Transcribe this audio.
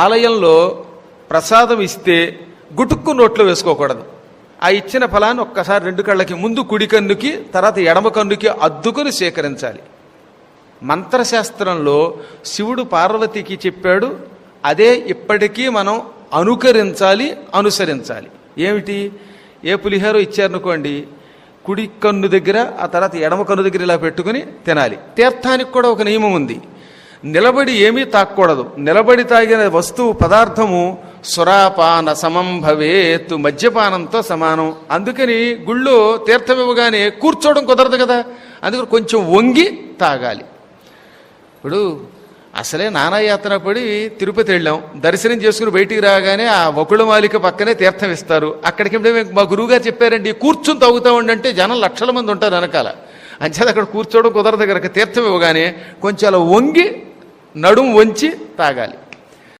ఆలయంలో ప్రసాదం ఇస్తే గుటుక్కు నోట్లో వేసుకోకూడదు. ఆ ఇచ్చిన ఫలాన్ని ఒక్కసారి రెండు కళ్ళకి ముందు కుడి కన్నుకి తర్వాత ఎడమ కన్నుకి అద్దుకొని సేకరించాలి. మంత్రశాస్త్రంలో శివుడు పార్వతికి చెప్పాడు అదే ఇప్పటికీ మనం అనుకరించాలి అనుసరించాలి. ఏమిటి? ఏ పులిహోర ఇచ్చారనుకోండి కుడి కన్ను దగ్గర ఆ తర్వాత ఎడమ కన్ను దగ్గర ఇలా పెట్టుకుని తినాలి. తీర్థానికి కూడా ఒక నియమం ఉంది. నిలబడి ఏమీ తాక్కూడదు. నిలబడి తాగిన వస్తువు పదార్థము సురాపాన సమం భవేత్ మద్యపానంతో సమానం. అందుకని గుళ్ళో తీర్థం ఇవ్వగానే కూర్చోవడం కుదరదు కదా. అందుకని కొంచెం వంగి తాగాలి. ఇప్పుడు అసలే నానాయాత్ర పడి తిరుపతి వెళ్ళాం. దర్శనం చేసుకుని బయటికి రాగానే ఆ వకుళ మాలిక పక్కనే తీర్థం ఇస్తారు. అక్కడికి మా గురువుగారు చెప్పారండి కూర్చుని తాగుతా ఉండంటే జనం లక్షల మంది ఉంటారు వెనకాల. అంచేది అక్కడ కూర్చోవడం కుదరదు కనుక తీర్థం ఇవ్వగానే కొంచెం అలా వంగి నడుం వంచి తాగాలి.